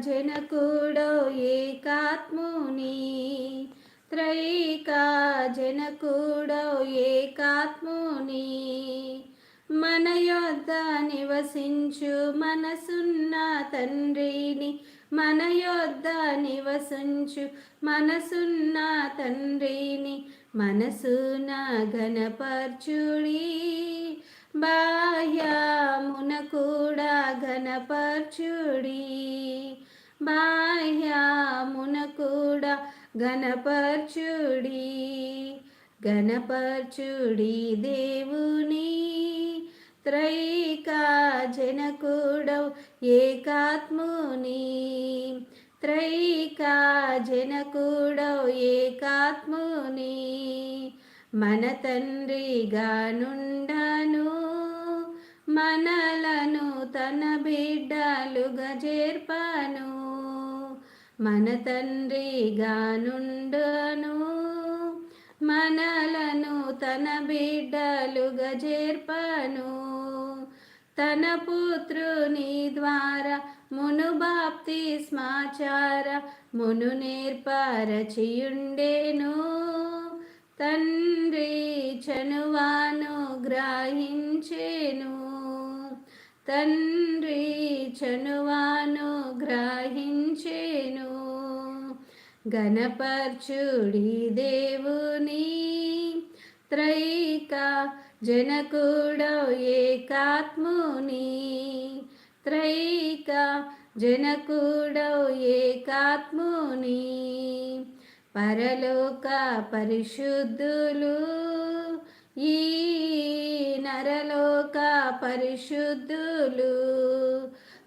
జనకుడో ఏకాత్ముని. త్రైకా జనకుడో ఏకాత్ముని. మన యొద్ద నివసించు మనసున్న తండ్రిని. మన యొద్ద నివసించు మనసున్న తండ్రిని. మనసున ఘనపర్చుడి. బాహ్యమున కూడా ఘనపర్చుడి. బాహ్యామున కూడా గణపర్చుడి ఘనపర్చుడి దేవుని. త్రైకా జనకుడవు ఏకాత్ముని. త్రైకా జనకుడవు ఏకాత్ముని. మన తండ్రిగా నుండను మనలను తన బిడ్డలుగా చేర్పను. మన తండ్రి గానుండను మనలను తన బిడ్డలుగా చేర్పను. తన పుత్రుని ద్వారా మును బాప్తి స్మాచార మును నేర్పరచియుండేను. తండ్రి చనువాను గ్రహించేను. తండ్రి చనువాను గ్రహించేను గణపర్చుడి దేవుని త్రైక జనకుడవు ఏకాత్ముని. త్రైక జనకుడవు ఏకాత్ముని. పరలోక పరిశుద్ధులు ఈ నరలోక పరిశుద్ధులు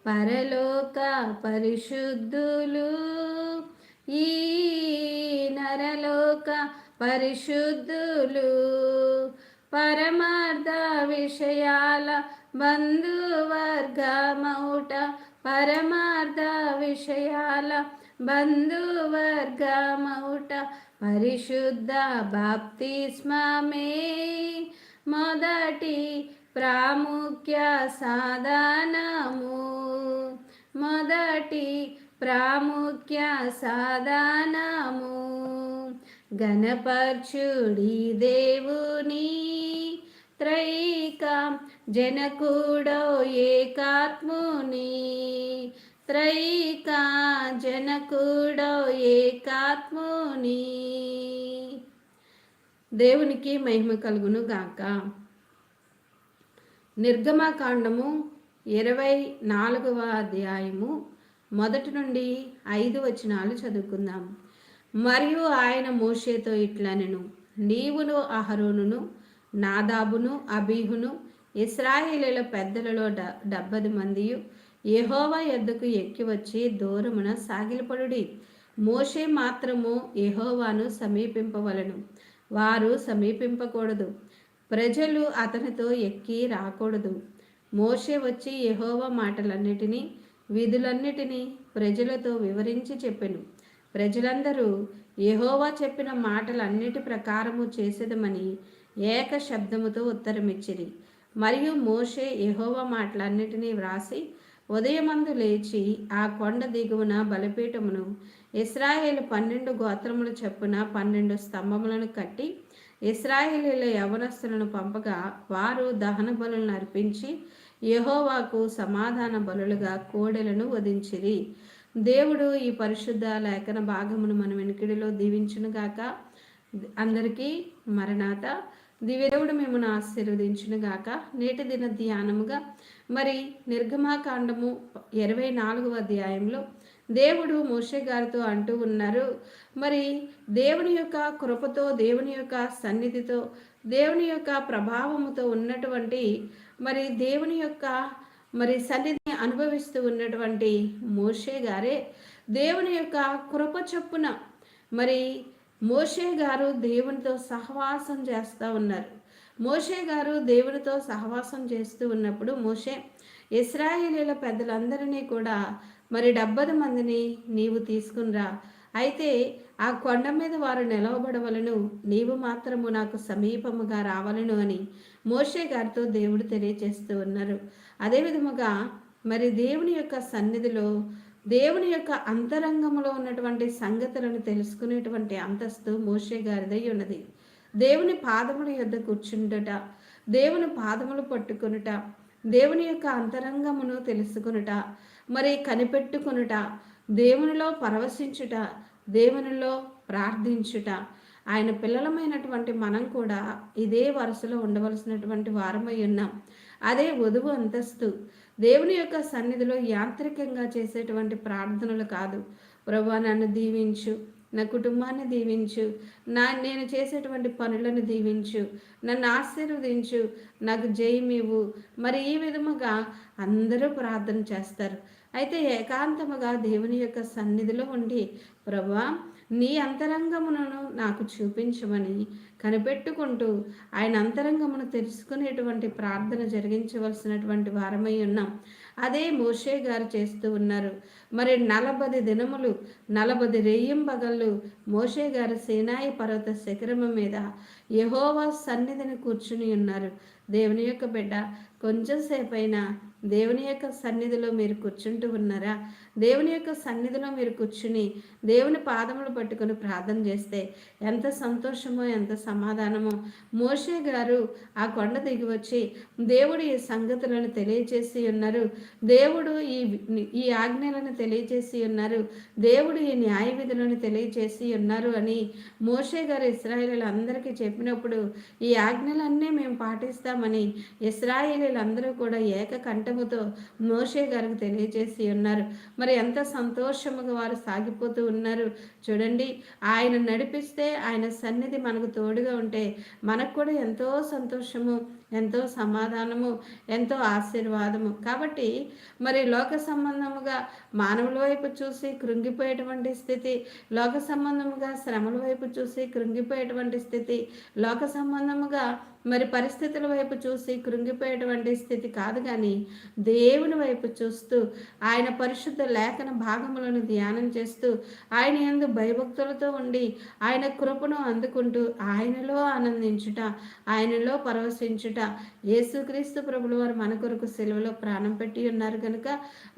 పరలోక పరిశుద్ధులు ఈ నరలోక పరిశుద్ధులు పరమార్థ విషయాల బంధువర్గమౌట పరమార్థ విషయాల బంధువర్గమౌట పరిశుద్ధ బాప్తిస్మమే మొదటి ప్రాముఖ్య సాధనము. మొదటి ప్రాముఖ్య సాధనము. గణపర్చుడి దేవుని త్రైక జనకుడో ఏకాత్ముని త్రైక జనకుడో ఏకాత్ముని. దేవునికి మహిమ కలుగును గాక నిర్గమకాండము ఇరవై నాలుగవ అధ్యాయము మొదటి నుండి ఐదు వచనాలు చదువుకుందాం. మరియు ఆయన మోషేతో ఇట్లనెను నీవును అహరోనును నాదాబును అబీహును ఇస్రాయేలీల పెద్దలలో డ డెబ్బది మందియు యహోవా ఎద్దకు ఎక్కి వచ్చి దూరమున సాగిలపడుడి. మోషే మాత్రము యహోవాను సమీపింపవలను. వారు సమీపింపకూడదు. ప్రజలు అతనితో ఎక్కి రాకూడదు. మోషే వచ్చి యహోవా మాటలన్నిటినీ విధులన్నిటినీ ప్రజలతో వివరించి చెప్పెను. ప్రజలందరూ యహోవా చెప్పిన మాటలన్నిటి ప్రకారము చేసేదమని ఏక శబ్దముతో ఉత్తరమిచ్చిరి. మరియు మోషే యహోవా మాటలన్నిటినీ వ్రాసి ఉదయమందు లేచి ఆ కొండ దిగువన బలిపీఠమును ఇస్రాయేలు పన్నెండు గోత్రముల చొప్పున పన్నెండు స్తంభములను కట్టి ఇస్రాయేలీల యవనస్తులను పంపగా వారు దహన బలులను అర్పించి యహోవాకు సమాధాన బలులుగా కోడెలను వధించిరి. దేవుడు ఈ పరిశుద్ధ లేఖన భాగమును మన వెనుకిడిలో దీవించునుగాక అందరికీ మరణాత. దివ్యదేవుడు మిమ్మల్ని ఆశీర్వదించునుగాక నేటి దిన ధ్యానముగా మరి నిర్గమాకాండము ఇరవై నాలుగవ అధ్యాయంలో దేవుడు మోషే గారితో అంటూ ఉన్నారు. మరి దేవుని యొక్క కృపతో దేవుని యొక్క సన్నిధితో దేవుని యొక్క ప్రభావముతో ఉన్నటువంటి మరి దేవుని యొక్క మరి సన్నిధిని అనుభవిస్తూ ఉన్నటువంటి మోషే గారే. దేవుని యొక్క కృప చొప్పున మరి మోషే గారు దేవునితో సహవాసం చేస్తూ ఉన్నారు. మోషే గారు దేవుడితో సహవాసం చేస్తూ ఉన్నప్పుడు మోషే ఇస్రాయేలీల పెద్దలందరినీ కూడా మరి డెబ్బది మందిని నీవు తీసుకునిరా. అయితే ఆ కొండ మీద వారు నిలవబడవలను నీవు మాత్రము నాకు సమీపముగా రావలను అని మోషే గారితో దేవుడు తెలియజేస్తూ ఉన్నారు. అదే విధముగా మరి దేవుని యొక్క సన్నిధిలో దేవుని యొక్క అంతరంగంలో ఉన్నటువంటి సంగతులను తెలుసుకునేటువంటి అంతస్తు మోషే గారిదై ఉన్నది. దేవుని పాదముల యొద్ద కూర్చుండుట దేవుని పాదములు పట్టుకునుట దేవుని యొక్క అంతరంగమును తెలుసుకునుట మరి కనిపెట్టుకునుట దేవునిలో పరవశించుట దేవునిలో ప్రార్థించుట. ఆయన పిల్లలమైనటువంటి మనం కూడా ఇదే వరుసలో ఉండవలసినటువంటి వారమై ఉన్నాం. అదే వధువు అంతస్తు. దేవుని యొక్క సన్నిధిలో యాంత్రికంగా చేసేటువంటి ప్రార్థనలు కాదు. ప్రభు నన్ను దీవించు. నా కుటుంబాన్ని దీవించు. నా నేను చేసేటువంటి పనులను దీవించు. నన్ను ఆశీర్వదించు. నాకు జయమివ్వు మరి ఈ విధముగా అందరూ ప్రార్థన చేస్తారు. అయితే ఏకాంతముగా దేవుని యొక్క సన్నిధిలో ఉండి ప్రభా నీ అంతరంగమును నాకు చూపించమని కనిపెట్టుకుంటూ ఆయన అంతరంగమును తెలుసుకునేటువంటి ప్రార్థన జరిగించవలసినటువంటి వారమై ఉన్నాం. అదే మోషే గారు చేస్తూ ఉన్నారు. మరి నలభై దినములు నలభై రేయింబగళ్ళు మోషే గారు సేనాయి పర్వత శిఖరము మీద యహోవా సన్నిధిని కూర్చుని ఉన్నారు. దేవుని యొక్క బిడ్డ కొంచెంసేపైనా దేవుని యొక్క సన్నిధిలో మీరు కూర్చుంటూ ఉన్నారా? దేవుని యొక్క సన్నిధిలో మీరు కూర్చుని దేవుని పాదములు పట్టుకొని ప్రార్థన చేస్తే ఎంత సంతోషమో ఎంత సమాధానమో. మోషే గారు ఆ కొండ దిగి వచ్చి దేవుడు ఈ సంగతులను తెలియజేసి ఉన్నారు. దేవుడు ఈ ఈ ఆజ్ఞలను తెలియజేసి ఉన్నారు. దేవుడు ఈ న్యాయ విధులను తెలియజేసి ఉన్నారు అని మోషే గారు ఇస్రాయేల్ అందరికీ చెప్పినప్పుడు ఈ ఆజ్ఞలన్నీ మేము పాటిస్తామని ఇస్రాయేలీలందరూ కూడా ఏకకంఠముతో మోషే గారికి తెలియజేసి ఉన్నారు. మరి ఎంత సంతోషముగా వారు సాగిపోతూ ఉన్నారు చూడండి. ఆయన నడిపిస్తే ఆయన సన్నిధి మనకు తోడుగా ఉంటే మనకు కూడా ఎంతో సంతోషము ఎంతో సమాధానము ఎంతో ఆశీర్వాదము. కాబట్టి మరి లోక సంబంధముగా మా మానవుల వైపు చూసి కృంగిపోయేటువంటి స్థితి లోక సంబంధముగా శ్రమల వైపు చూసి కృంగిపోయేటువంటి స్థితి లోక సంబంధముగా మరి పరిస్థితుల వైపు చూసి కృంగిపోయేటువంటి స్థితి కాదు కానీ దేవుని వైపు చూస్తూ ఆయన పరిశుద్ధ లేఖన భాగములను ధ్యానం చేస్తూ ఆయన ఎందు భయభక్తులతో ఉండి ఆయన కృపను అందుకుంటూ ఆయనలో ఆనందించుట ఆయనలో పరవశించుట యేసుక్రీస్తు ప్రభులు వారు మన కొరకు సెలవులో ప్రాణం పెట్టి ఉన్నారు కనుక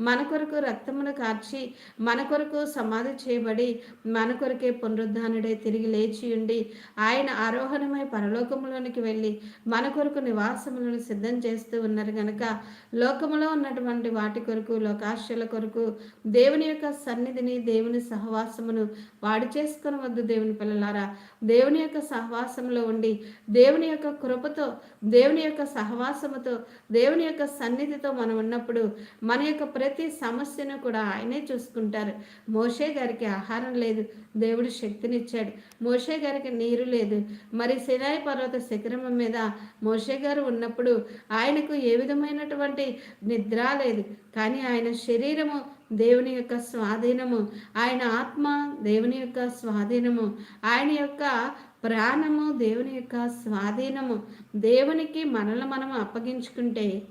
మన కొరకు రక్తమును కార్చి మన కొరకు సమాధి చేయబడి మన కొరకే పునరుద్ధానుడై తిరిగి లేచి ఉండి ఆయన ఆరోహణమై పరలోకములోనికి వెళ్ళి మన కొరకు నివాసములను సిద్ధం చేస్తూ ఉన్నారు కనుక లోకములో ఉన్నటువంటి వాటి కొరకు లోకాశల కొరకు దేవుని యొక్క సన్నిధిని దేవుని సహవాసమును వాడి చేసుకుని వద్దు దేవుని పిల్లలారా. దేవుని యొక్క సహవాసంలో ఉండి దేవుని యొక్క కృపతో దేవుని యొక్క సహవాసముతో దేవుని యొక్క సన్నిధితో మనం ఉన్నప్పుడు మన యొక్క ప్రతి సమస్యను కూడా ఆయనే చూసుకుంటారు. మోషే గారికి ఆహారం లేదు దేవుడు శక్తినిచ్చాడు. మోషే గారికి నీరు లేదు. మరి సినాయి పర్వత శిఖరం మీద మోషే గారు ఉన్నప్పుడు ఆయనకు ఏ విధమైనటువంటి నిద్ర లేదు. కానీ ఆయన శరీరము దేవుని యొక్క స్వాధీనము. ఆయన ఆత్మ దేవుని యొక్క స్వాధీనము. ఆయన యొక్క ప్రాణము దేవుని యొక్క స్వాధీనము. దేవునికి మనల్ని మనం అప్పగించుకుంటే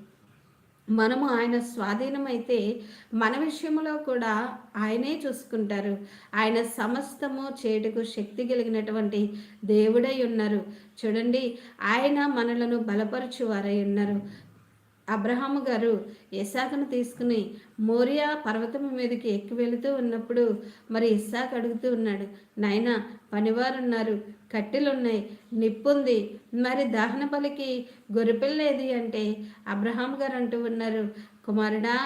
మనము ఆయన స్వాధీనమైతే మన విషయంలో కూడా ఆయనే చూసుకుంటారు. ఆయన సమస్తము చేటుకు శక్తి కలిగినటువంటి దేవుడై ఉన్నారు. చూడండి ఆయన మనలను బలపరచువారై ఉన్నారు. అబ్రహాము గారు ఇసాకును తీసుకుని మోరియా పర్వతం మీదకి ఎక్కి వెళుతూ ఉన్నప్పుడు మరి ఇస్సాక్ అడుగుతూ ఉన్నాడు నాయన పనివారున్నారు కట్టెలున్నాయి నిప్పుంది మరి దహన పలికి గొర్రెపిల్లేది అంటే అబ్రహాం గారు అంటూ ఉన్నారు కుమారుడా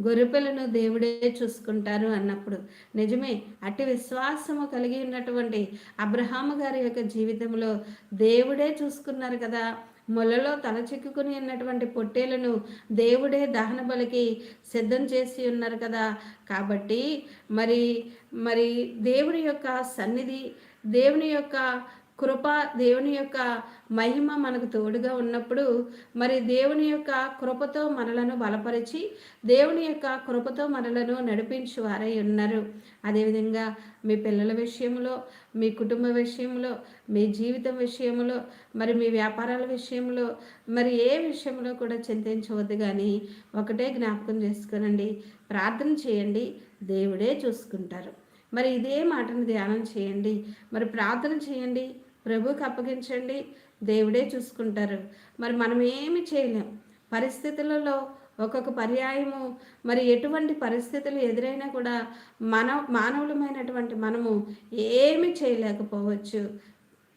గొర్రెపిల్లను దేవుడే చూసుకుంటారు అన్నప్పుడు. నిజమే అట్టి విశ్వాసము కలిగి ఉన్నటువంటి అబ్రహాము గారి యొక్క జీవితంలో దేవుడే చూసుకున్నారు కదా. మొలలో తల చిక్కుకుని ఉన్నటువంటి పొట్టేలను దేవుడే దహన బలికి సిద్ధం చేసి ఉన్నారు కదా. కాబట్టి మరి మరి దేవుని యొక్క సన్నిధి దేవుని యొక్క కృప దేవుని యొక్క మహిమ మనకు తోడుగా ఉన్నప్పుడు మరి దేవుని యొక్క కృపతో మనలను బలపరిచి దేవుని యొక్క కృపతో మనలను నడిపించి వారై ఉన్నారు. అదేవిధంగా మీ పిల్లల విషయంలో మీ కుటుంబ విషయంలో మీ జీవితం విషయంలో మరి మీ వ్యాపారాల విషయంలో మరి ఏ విషయంలో కూడా చింతించవద్దు కానీ ఒకటే జ్ఞాపకం చేసుకోనండి. ప్రార్థన చేయండి. దేవుడే చూసుకుంటారు. మరి ఇదే మాటను ధ్యానం చేయండి. మరి ప్రార్థన చేయండి. ప్రభుకి అప్పగించండి. దేవుడే చూసుకుంటారు. మరి మనం ఏమి చేయలేం? పరిస్థితులలో ఒక్కొక్క పర్యాయము మరి ఎటువంటి పరిస్థితులు ఎదురైనా కూడా మన మానవులమైనటువంటి మనము ఏమి చేయలేకపోవచ్చు.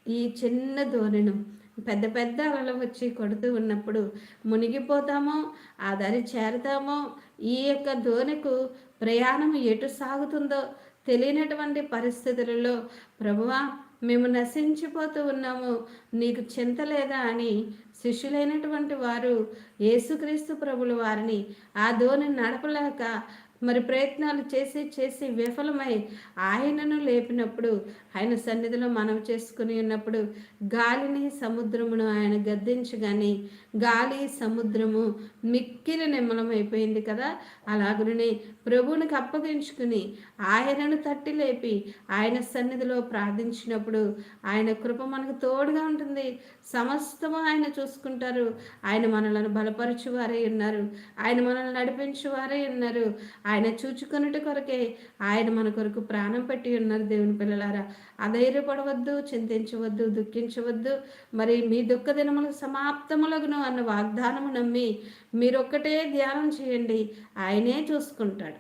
ఈ చిన్న ధోరణి పెద్ద పెద్ద అలలు వచ్చి కొడుతూ ఉన్నప్పుడు మునిగిపోతామో ఆ దరి చేరతామో ఈ యొక్క ధోనికు ప్రయాణం ఎటు సాగుతుందో తెలియనటువంటి పరిస్థితులలో ప్రభువా మేము నశించిపోతూ ఉన్నాము. నీకు చింత లేదా అని శిష్యులైనటువంటి వారు యేసుక్రీస్తు ప్రభుల వారిని ఆ ధోని నడపలేక మరి ప్రయత్నాలు చేసి చేసి విఫలమై ఆయనను లేపినప్పుడు ఆయన సన్నిధిలో మనం చేసుకుని ఉన్నప్పుడు గాలిని సముద్రమును ఆయన గద్దించగాని గాలి సముద్రము మిక్కిలి నిమ్మలమైపోయింది కదా. అలాగనే ప్రభువునికి అప్పగించుకుని ఆయనను తట్టి లేపి ఆయన సన్నిధిలో ప్రార్థించినప్పుడు ఆయన కృప మనకు తోడుగా ఉంటుంది. సమస్తము ఆయన చూసుకుంటారు. ఆయన మనలను బలపరచువారై ఉన్నారు. ఆయన మనల్ని నడిపించువారై ఉన్నారు. ఆయన చూచుకున్నట్టు కొరకే ఆయన మన కొరకు ప్రాణం పెట్టి ఉన్నారు దేవుని పిల్లలారా. అధైర్యపడవద్దు చింతించవద్దు దుఃఖించవద్దు. మరి మీ దుఃఖ దినముల సమాప్తములగును అన్న వాగ్దానము నమ్మి మీరొక్కటే ధ్యానం చేయండి. ఆయనే చూసుకుంటాడు.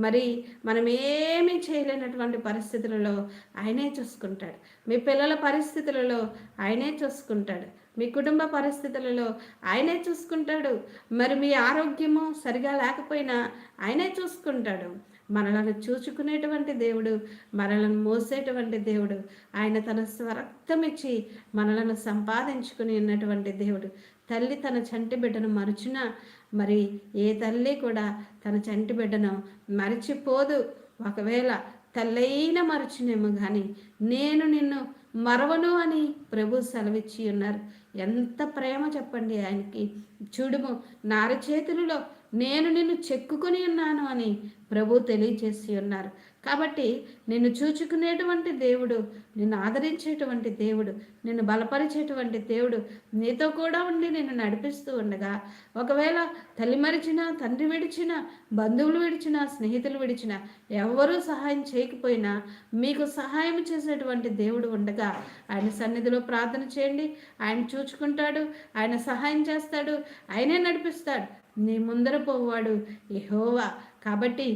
మరి మనం ఏమీ చేయలేనటువంటి పరిస్థితులలో ఆయనే చూసుకుంటాడు. మీ పిల్లల పరిస్థితులలో ఆయనే చూసుకుంటాడు. మీ కుటుంబ పరిస్థితులలో ఆయనే చూసుకుంటాడు. మరి మీ ఆరోగ్యము సరిగా లేకపోయినా ఆయనే చూసుకుంటాడు. మనలను చూచుకునేటువంటి దేవుడు మనలను మోసేటువంటి దేవుడు ఆయన తన స్వరక్తం ఇచ్చి మనలను సంపాదించుకుని ఉన్నటువంటి దేవుడు. తల్లి తన చంటి బిడ్డను మరచున? మరి ఏ తల్లి కూడా తన చంటి బిడ్డను మరిచిపోదు. ఒకవేళ తల్లైన మరచునేమో కానీ నేను నిన్ను మరవను అని ప్రభు సెలవిచ్చి ఉన్నారు. ఎంత ప్రేమ చెప్పండి ఆయనకి. చూడుము నార చేతులలో నేను నిన్ను చెక్కుకొని ఉన్నాను అని ప్రభు తెలియచేసి ఉన్నారు. కాబట్టి నిన్ను చూచుకునేటువంటి దేవుడు నిన్ను ఆదరించేటువంటి దేవుడు నిన్ను బలపరిచేటువంటి దేవుడు నీతో కూడా ఉండి నిన్ను నడిపిస్తూ ఉండగా ఒకవేళ తల్లి మరిచినా తండ్రి విడిచినా బంధువులు విడిచినా స్నేహితులు విడిచినా ఎవరూ సహాయం చేయకపోయినా మీకు సహాయం చేసేటువంటి దేవుడు ఉండగా ఆయన సన్నిధిలో ప్రార్థన చేయండి. ఆయన చూచుకుంటాడు ఆయన సహాయం చేస్తాడు ఆయనే నడిపిస్తాడు. నీ ముందర పోవాడు యహోవా. కాబట్టి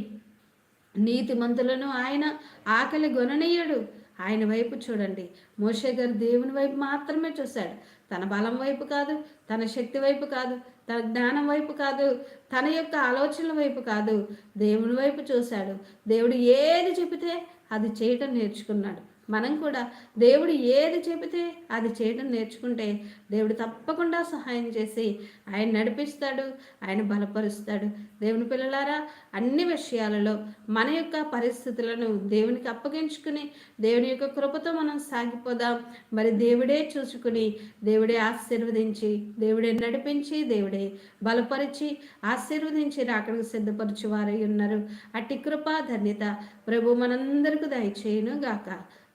నీతిమంతులను ఆయన ఆకలి గొననీయడు. ఆయన వైపు చూడండి. మోషే గారు దేవుని వైపు మాత్రమే చూశాడు. తన బలం వైపు కాదు తన శక్తి వైపు కాదు తన జ్ఞానం వైపు కాదు తన యొక్క ఆలోచనల వైపు కాదు. దేవుని వైపు చూశాడు. దేవుడు ఏది చెబితే అది చేయటం నేర్చుకున్నాడు. మనం కూడా దేవుడు ఏది చెబితే అది చేయడం నేర్చుకుంటే దేవుడు తప్పకుండా సహాయం చేసి ఆయన నడిపిస్తాడు ఆయన బలపరుస్తాడు. దేవుని పిల్లలారా అన్ని విషయాలలో మన యొక్క పరిస్థితులను దేవునికి అప్పగించుకుని దేవుని యొక్క కృపతో మనం సాగిపోదాం. మరి దేవుడే చూసుకుని దేవుడే ఆశీర్వదించి దేవుడే నడిపించి దేవుడే బలపరిచి ఆశీర్వదించి రాకడికి సిద్ధపరచు వారై ఉన్నారు. అట్టి కృపా ధన్యత. ప్రభు మనందరికీ దయచేయను గాక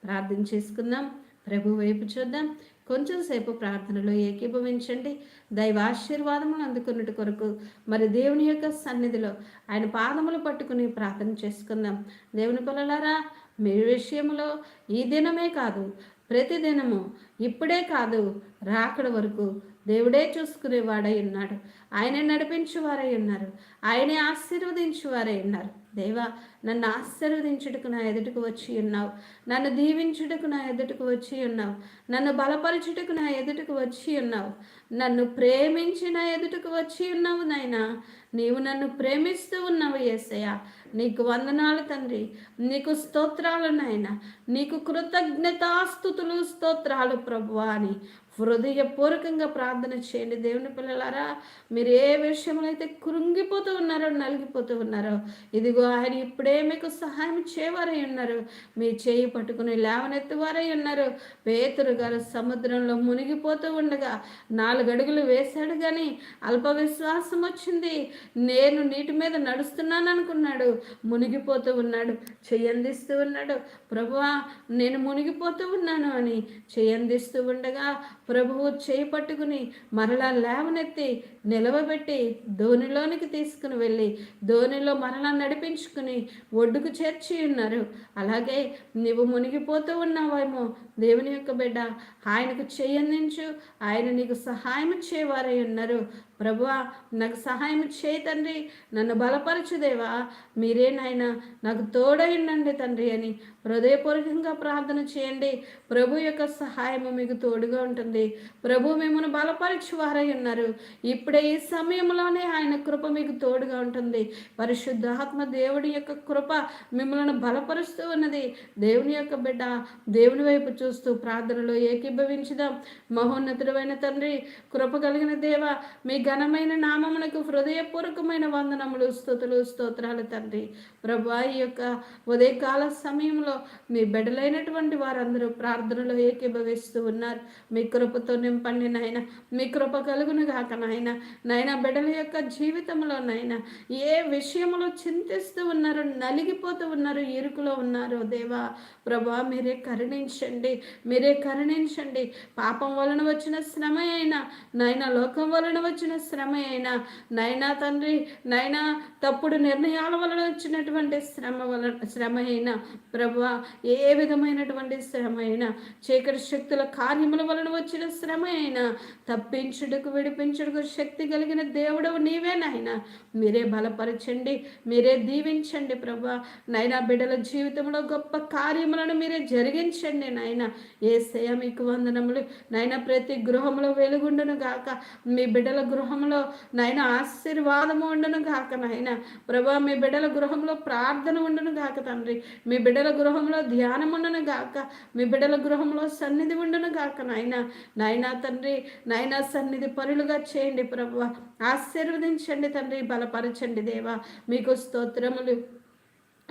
ప్రార్థన చేసుకుందాం. ప్రభు వైపు చూద్దాం. కొంచెం సేపు ప్రార్థనలో ఏకీభవించండి. దైవాశీర్వాదములు అందుకున్నట్టు కొరకు మరి దేవుని యొక్క సన్నిధిలో ఆయన పాదములు పట్టుకుని ప్రార్థన చేసుకుందాం. దేవుని కొలలారా మీ విషయంలో ఈ దినమే కాదు ప్రతిదినము ఇప్పుడే కాదు రాకడ వరకు దేవుడే చూసుకునేవాడై ఉన్నాడు. ఆయన నడిపించువారై ఉన్నారు. ఆయనే ఆశీర్వదించువారై ఉన్నారు. దేవా నన్ను ఆశీర్వదించుటకు నా ఎదుటికి వచ్చి ఉన్నావు. నన్ను దీవించుటకు నా ఎదుటికి వచ్చి ఉన్నావు. నన్ను బలపరచుటకు నా ఎదుటికి వచ్చి ఉన్నావు. నన్ను ప్రేమించి నా ఎదుటికి వచ్చి ఉన్నావు నాయనా. నీవు నన్ను ప్రేమిస్తూ ఉన్నావు ఏసయ్య. నీకు వందనాలు తండ్రి. నీకు స్తోత్రాలు నాయన. నీకు కృతజ్ఞతాస్థుతులు స్తోత్రాలు ప్రభు అని హృదయపూర్వకంగా ప్రార్థన చేయండి. దేవుని పిల్లలారా మీరు ఏ విషయంలో అయితే కృంగిపోతూ ఉన్నారో నలిగిపోతూ ఉన్నారో ఇదిగో ఆయన ఇప్పుడే మీకు సహాయం చేయవారై ఉన్నారు. మీ చేయి పట్టుకుని లేవనెత్తువారై ఉన్నారు. పేతురు గారు సముద్రంలో మునిగిపోతూ ఉండగా నాలుగు అడుగులు వేశాడు కానీ అల్ప విశ్వాసం వచ్చింది. నేను నీటి మీద నడుస్తున్నాను అనుకున్నాడు. మునిగిపోతూ ఉన్నాడు. చెయ్యందిస్తూ ఉన్నాడు. ప్రభువా నేను మునిగిపోతూ ఉన్నాను అని చెయ్యందిస్తూ ఉండగా ప్రభువు చేయి పట్టుకుని మరలా లేవనెత్తి నిలవబెట్టి ధోనిలోనికి తీసుకుని వెళ్ళి ధోనిలో మరలా నడిపించుకుని ఒడ్డుకు చేర్చి ఉన్నారు అలాగే నీవు మునిగిపోతూ ఉన్నావేమో దేవుని యొక్క బిడ్డ ఆయనకు చేయందించు. ఆయన నీకు సహాయం చేయవారై ఉన్నారు. ప్రభువా నాకు సహాయం చేయి తండ్రి. నన్ను బలపరచు దేవా. మీరే నాయన నాకు తోడైండండి తండ్రి అని హృదయపూర్వకంగా ప్రార్థన చేయండి. ప్రభు యొక్క సహాయము మీకు తోడుగా ఉంటుంది. ప్రభు మిమ్మల్ని బలపరచు వారై ఉన్నారు. ఇప్పుడే ఈ సమయంలోనే ఆయన కృప మీకు తోడుగా ఉంటుంది. పరిశుద్ధాత్మ దేవుడి యొక్క కృప మిమ్మల్ని బలపరుస్తూ ఉన్నది. దేవుని యొక్క బిడ్డ దేవుని వైపు చూ చూస్తూ ప్రార్థనలో ఏకీభవించుదాం. మహోన్నతుడమైన తండ్రి కృప కలిగిన దేవ మీ ఘనమైన నామమునకు హృదయపూర్వకమైన వందనములు స్థుతులు స్తోత్రాలు తండ్రి. ప్రభా ఈ యొక్క ఉదయకాల సమయంలో మీ బిడ్డలైనటువంటి వారందరూ ప్రార్థనలో ఏకీభవిస్తూ ఉన్నారు. మీ కృపతో నింపండి నాయన. మీ కృప కలుగును గాక నాయన. నాయన బిడ్డల యొక్క జీవితంలో నాయన ఏ విషయంలో చింతిస్తూ ఉన్నారు నలిగిపోతూ ఉన్నారు ఇరుకులో ఉన్నారు దేవా ప్రభా మీరే కరుణించండి. మీరే కరుణించండి. పాపం వలన వచ్చిన శ్రమ అయినా నాయన లోకం వలన వచ్చిన శ్రమ అయినా నైనా తండ్రి నైనా తప్పుడు నిర్ణయాల వలన వచ్చినటువంటి శ్రమ వలన శ్రమ అయినా ప్రభా ఏ విధమైనటువంటి శ్రమ అయినా చీకటి శక్తుల కార్యముల వలన వచ్చిన శ్రమ అయినా తప్పించుటకు విడిపించుటకు శక్తి కలిగిన దేవుడవు నీవే నాయన. మీరే బలపరచండి మీరే దీవించండి ప్రభా. నైనా బిడ్డల జీవితంలో గొప్ప కార్యములను మీరే జరిగించండి నాయన. ఏసయ మీకు వందనములు. నాయన ప్రతి గృహంలో వెలుగుండును గాక. మీ బిడ్డల గృహంలో నాయన ఆశీర్వాదము ఉండును గాక నాయన. ప్రభా మీ బిడ్డల గృహంలో ప్రార్థన ఉండను గాక తండ్రి. మీ బిడ్డల గృహంలో ధ్యానం ఉండను గాక. మీ బిడ్డల గృహంలో సన్నిధి ఉండను గాక నాయన. నాయనా తండ్రి నాయనా సన్నిధి పనులుగా చేయండి ప్రభు. ఆశీర్వదించండి తండ్రి బలపరచండి దేవా. మీకు స్తోత్రములు.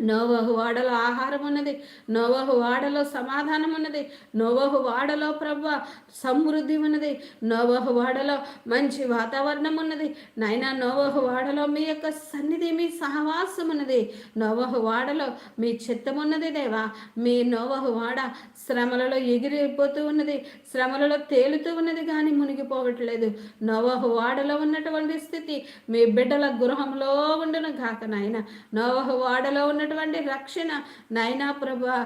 నోవహు వాడలో ఆహారం ఉన్నది నోవహు వాడలో సమాధానం ఉన్నది నోవహు వాడలో ప్రభ సమృద్ధి ఉన్నది నోవహు వాడలో మంచి వాతావరణం ఉన్నది. నాయన నోవహు వాడలో మీ యొక్క సన్నిధి మీ సహవాసం ఉన్నది. నోవహు వాడలో మీ చిత్తం ఉన్నది దేవా. మీ నోవహు వాడ శ్రమలలో ఎగిరిపోతూ ఉన్నది శ్రమలలో తేలుతూ ఉన్నది కానీ మునిగిపోవట్లేదు. నోవహు వాడలో ఉన్నటువంటి స్థితి మీ బిడ్డల గృహంలో ఉండును గాక నాయన. నోవహు వాడలో ఉన్న ఉన్నటువంటి రక్షణ. నాయనా ప్రభా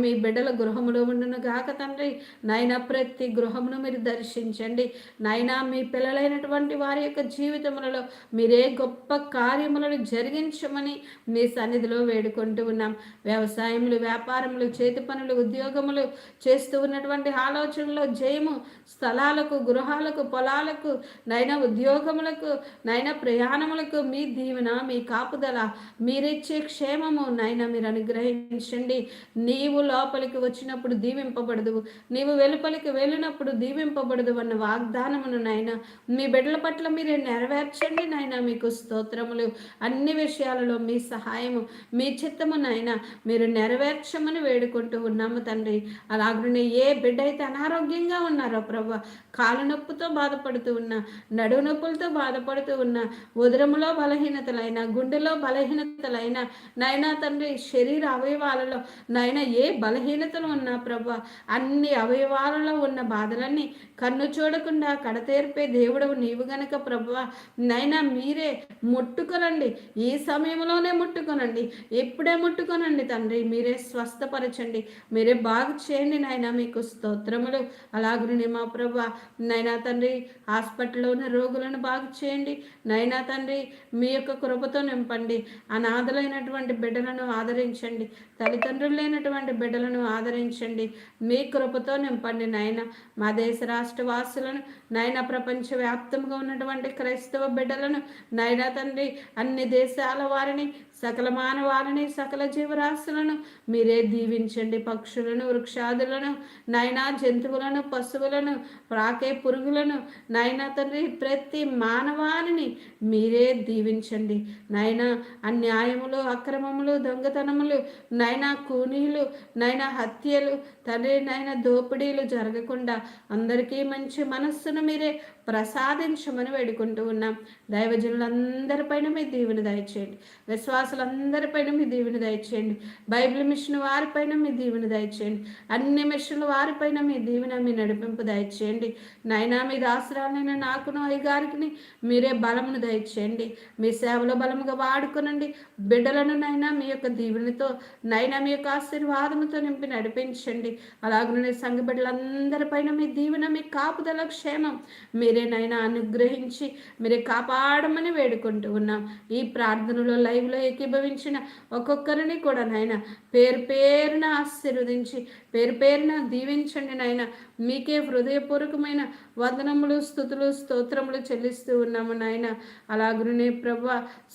మీ బిడ్డల గృహములో ఉండును గాక తండ్రి. నాయన ప్రతి గృహమును మీరు దర్శించండి. నైనా మీ పిల్లలైనటువంటి వారి యొక్క జీవితములలో మీరే గొప్ప కార్యములను జరిగించమని మీ సన్నిధిలో వేడుకుంటూ ఉన్నాం. వ్యవసాయములు వ్యాపారములు చేతి పనులు ఉద్యోగములు చేస్తూ ఉన్నటువంటి ఆలోచనలో జయము. స్థలాలకు గృహాలకు పొలాలకు నైనా ఉద్యోగములకు నైనా ప్రయాణములకు మీ దీవెన మీ కాపుదల మీరిచ్చే క్షేమము నాయన మీరు అనుగ్రహించండి. నీవు లోపలికి వచ్చినప్పుడు దీవింపబడదు నీవు వెలుపలికి వెళ్ళినప్పుడు దీవింపబడదు అన్న వాగ్దానమును నాయన. మీ బిడ్డల పట్ల మీరు నెరవేర్చండి నాయన మీకు స్తోత్రములు. అన్ని విషయాలలో మీ సహాయము మీ చిత్తము నాయన మీరు నెరవేర్చమని వేడుకుంటూ ఉన్నాము తండ్రి. అలాగనే ఏ బిడ్డ అయితే అనారోగ్యంగా ఉన్నారో ప్రభు కాలు నొప్పుతో బాధపడుతూ ఉన్నా నడు నొప్పులతో బాధపడుతూ ఉన్నా ఉదరములో బలహీనతలైన గుండెలో బలహీనతలైన నాయన తండ్రి శరీర అవయవాలలో నాయన ఏ బలహీనతలు ఉన్నా ప్రభా అన్ని అవయవాలలో ఉన్న బాధలన్నీ కన్ను చూడకుండా కడతేర్పే దేవుడవు నీవు గనక ప్రభా. నైనా మీరే ముట్టుకొనండి. ఈ సమయంలోనే ముట్టుకొనండి. ఎప్పుడే ముట్టుకొనండి తండ్రి. మీరే స్వస్థపరచండి. మీరే బాగు చేయండి నాయన. మీకు స్తోత్రములు. అలాగుని మా ప్రభా. నైనా తండ్రి హాస్పిటల్లో ఉన్న రోగులను బాగు చేయండి. నైనా తండ్రి మీ యొక్క కృపతో నింపండి. అనాథలైనటువంటి బిడ్డలను ఆదరించండి. తల్లిదండ్రులు లేనటువంటి బిడ్డలను ఆదరించండి. మీ కృపతో నింపండి నాయన మా దేశ రాష్ట్ర వాసులను నాయన ప్రపంచవ్యాప్తంగా ఉన్నటువంటి క్రైస్తవ బిడ్డలను నైనా తండ్రి అన్ని దేశాల వారిని సకల మానవాలని సకల జీవరాశులను మీరే దీవించండి పక్షులను వృక్షాదులను నైనా జంతువులను పశువులను రాకే పురుగులను నైనా తండ్రి ప్రతి మానవాళిని మీరే దీవించండి. నైనా అన్యాయములు అక్రమములు దొంగతనములు నైనా కూనీలు నైనా హత్యలు తండ్రి నైనా దోపిడీలు జరగకుండా అందరికీ మంచి మనస్సును మీరే ప్రసాదించమని వేడుకుంటూ ఉన్నాం. దైవజనులందరిపైన మీ దీవెని దయచేయండి. విశ్వాసులందరిపైన మీ దీవెని దయచేయండి. బైబిల్ మిషన్ వారిపైన మీ దీవెని దయచేయండి. అన్ని మిషన్ల వారిపైన మీ దీవెన మీ నడిపింపు దయచేయండి. నైనా మీ దాసురాలైన నాకును అయ్యగారికి మీరే బలమును దయచేయండి. మీ సేవలో బలముగా వాడుకునండి. బిడ్డలను నైనా మీ యొక్క దీవెనతో నైనా మీ యొక్క ఆశీర్వాదముతో నింపి నడిపించండి. అలాగనే సంఘ బిడ్డలందరిపైన మీ దీవెన మీ కాపుదల క్షేమం మీ మీరే నైనా అనుగ్రహించి మీరే కాపాడమని వేడుకుంటూ ఉన్నాం. ఈ ప్రార్థనలో లైవ్లో ఏకీభవించిన ఒక్కొక్కరిని కూడా నాయన పేరు పేరున ఆశీర్వదించి పేరు పేరున దీవించండి నాయన. మీకే హృదయపూర్వకమైన వందనములు స్థుతులు స్తోత్రములు చెల్లిస్తూ ఉన్నాము నాయన. అలాగునే ప్రభు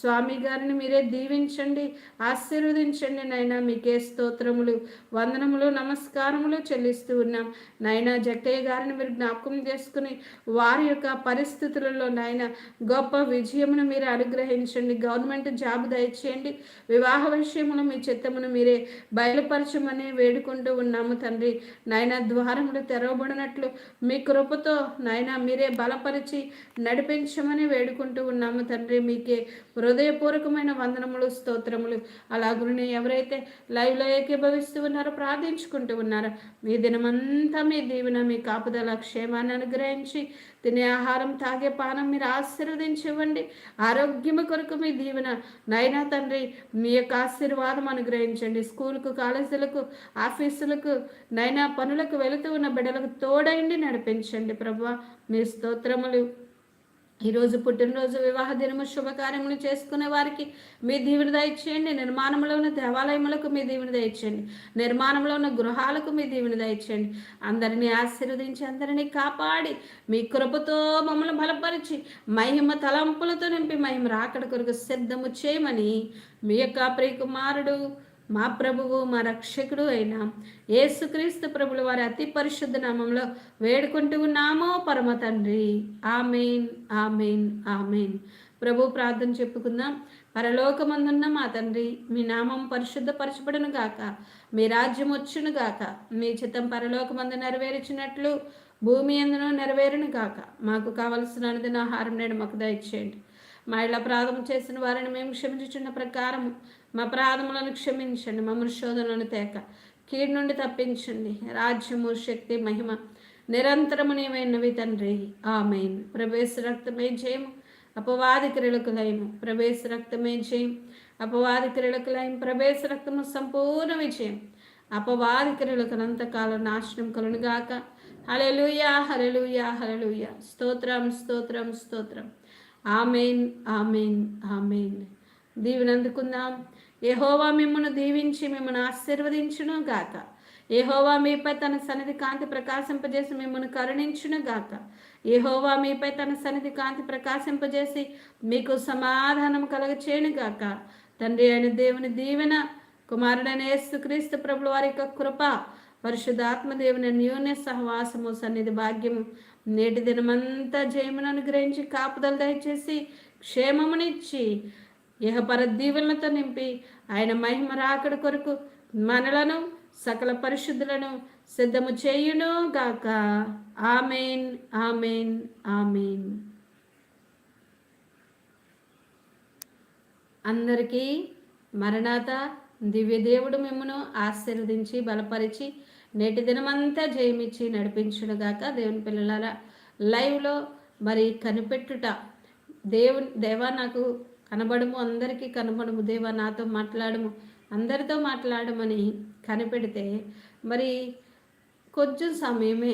స్వామి గారిని మీరే దీవించండి ఆశీర్వదించండి నాయన. మీకే స్తోత్రములు వందనములు నమస్కారములు చెల్లిస్తూ ఉన్నాం. నాయన జక్కయ్య గారిని మీరు జ్ఞాపకం చేసుకుని వారి యొక్క పరిస్థితులలో నాయన గొప్ప విజయమును మీరు అనుగ్రహించండి. గవర్నమెంట్ జాబ్ దయచేయండి. వివాహ విషయంలో మీ చిత్తమును మీరే బయలుపరచమని వేడుకుంటూ ఉన్నాము తండ్రి. నాయన ద్వారములు తెరవబడినట్లు మీ కృపతో నాయన మీరే బలపరిచి నడిపించమని వేడుకుంటూ ఉన్నాము తండ్రి. మీకే హృదయపూర్వకమైన వందనములు స్తోత్రములు. అలాగునే ఎవరైతే లైవ్లో ఏకీభవిస్తూ ఉన్నారో ప్రార్థించుకుంటూ ఉన్నారో మీ దినమంతా మీ దీవెన మీ కాపుదల క్షేమాన్ని అనుగ్రహించి తినే ఆహారం తాగే పానం మీరు ఆశీర్వదించివ్వండి ఆరోగ్యము కొరకు మీ దీవెన. నైనా తండ్రి మీ యొక్క ఆశీర్వాదం అనుగ్రహించండి. స్కూల్కు కాలేజీలకు ఆఫీసులకు నైనా పనులకు వెళుతూ ఉన్న బిడ్డలకు తోడైండి నడిపించండి. ప్రభా మీ స్తోత్రములు ఈరోజు పుట్టినరోజు వివాహ దినము శుభకార్యములు చేసుకునే వారికి మీ దీవెన దయచేయండి నిర్మాణంలో ఉన్న దేవాలయములకు మీ దీవెన దయచేయండి నిర్మాణంలో ఉన్న గృహాలకు మీ దీవెన దయచేయండి అందరినీ ఆశీర్వదించి అందరినీ కాపాడి మీ కృపతో మమ్మల్ని బలపరిచి మహిమ తలంపులతో నింపి మహిమ రాకడ కొరకు సిద్ధము చేయమని మీ యొక్క ప్రియకుమారుడు మా ప్రభువు మా రక్షకుడు అయిన. యేసుక్రీస్తు ప్రభుల వారి అతి పరిశుద్ధ నామంలో వేడుకుంటూ ఉన్నామో పరమ తండ్రి. Amen amen amen. ప్రభు ప్రార్థన చెప్పుకుందాం. పరలోకమందున్న మా తండ్రి మీ నామం పరిశుద్ధపరచబడును గాక. మీ రాజ్యం వచ్చును గాక. మీ చిత్తం పరలోకమందు నెరవేర్చినట్లు భూమి ఎందునో నెరవేరును గాక. మాకు కావలసిన అనుదిన ఆహారం నేడు మాకు దయచేయండి. మా ఇళ్ళ ప్రారంభం చేసిన వారిని మేము క్షమించుచున్న ప్రకారం మా ప్రాధములను క్షమించండి మమ్మల్ని శోధనలను తేక. కీడు నుండి తప్పించండి. రాజ్యము శక్తి మహిమ నిరంతరము నీవైనవి తండ్రి. ఆమెన్. ప్రవేశ రక్తమే జయము అపవాది క్రియలకులైన ప్రవేశ రక్తమే జయం అపవాది క్రియలకులైన ప్రవేశ రక్తము సంపూర్ణ విజయం. అపవాది క్రియలకునంతకాలం నాశనం కలునుగాక. హలలుయా హలలుయా హలలుయా స్తోత్రం స్తోత్రం స్తోత్రం. Amen amen amen. దీవెనందుకుందాం యహోవా మిమ్మను దీవించి మిమ్మను ఆశీర్వదించును గాక. ఏహోవా మీపై తన సన్నిధి కాంతి ప్రకాశింపజేసి మిమ్మల్ని కరుణించును గాక. ఏహోవా మీపై తన సన్నిధి కాంతి ప్రకాశింపజేసి మీకు సమాధానం కలగచేయను గాక. తండ్రి అయిన దేవుని దీవెన కుమారుడైన యేసుక్రీస్తు ప్రభుల వారి యొక్క కృప పరిశుద్ధాత్మ దేవుని న్యూన్య సహవాసము సన్నిధి భాగ్యము నేటి దినమంతా జయమును అనుగ్రహించి కాపుదలు దయచేసి క్షేమమునిచ్చి ఇహపర దీవులతో నింపి ఆయన మహిమ రాకడ కొరకు మనలను సకల పరిశుద్ధులను సిద్ధము చేయును గాక. Amen amen amen. అందరికీ మరణాత దివ్యదేవుడు మిమ్మను ఆశీర్వదించి బలపరిచి నేటి దినమంతా జయమిచ్చి నడిపించునుగాక దేవుని పిల్లల లైవ్లో మరి కనిపెట్టుట దేవుని దేవా నాకు కనబడము అందరికీ కనబడము దేవా నాతో మాట్లాడము అందరితో మాట్లాడమని కనిపెడితే మరి కొంచెం సమయమే.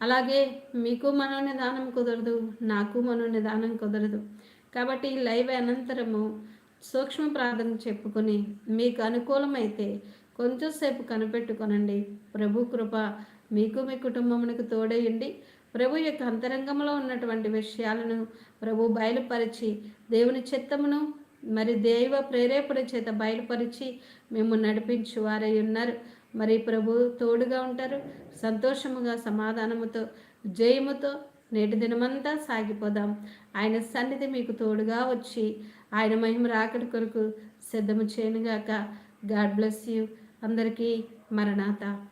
అలాగే మీకు మనోనిదానం కుదరదు నాకు మనోనిదానం కుదరదు. కాబట్టి లైవ్ అనంతరము సూక్ష్మ ప్రార్థన చెప్పుకొని మీకు అనుకూలమైతే కొంచెంసేపు కనిపెట్టుకొనండి. ప్రభు కృప మీకు మీ కుటుంబమునకు తోడయండి ప్రభు యొక్క అంతరంగంలో ఉన్నటువంటి విషయాలను ప్రభు బయలుపరిచి దేవుని చిత్తమును మరి దైవ ప్రేరేపణ చేత బయలుపరిచి మేము నడిపించు వారై ఉన్నారు. మరి ప్రభు తోడుగా ఉంటారు. సంతోషముగా సమాధానముతో జయముతో నేటి దినమంతా సాగిపోదాం. ఆయన సన్నిధి మీకు తోడుగా వచ్చి ఆయన మహిమ రాకడి కొరకు సిద్ధము చేయనుగాక. God bless you. అందరికీ మరణాత.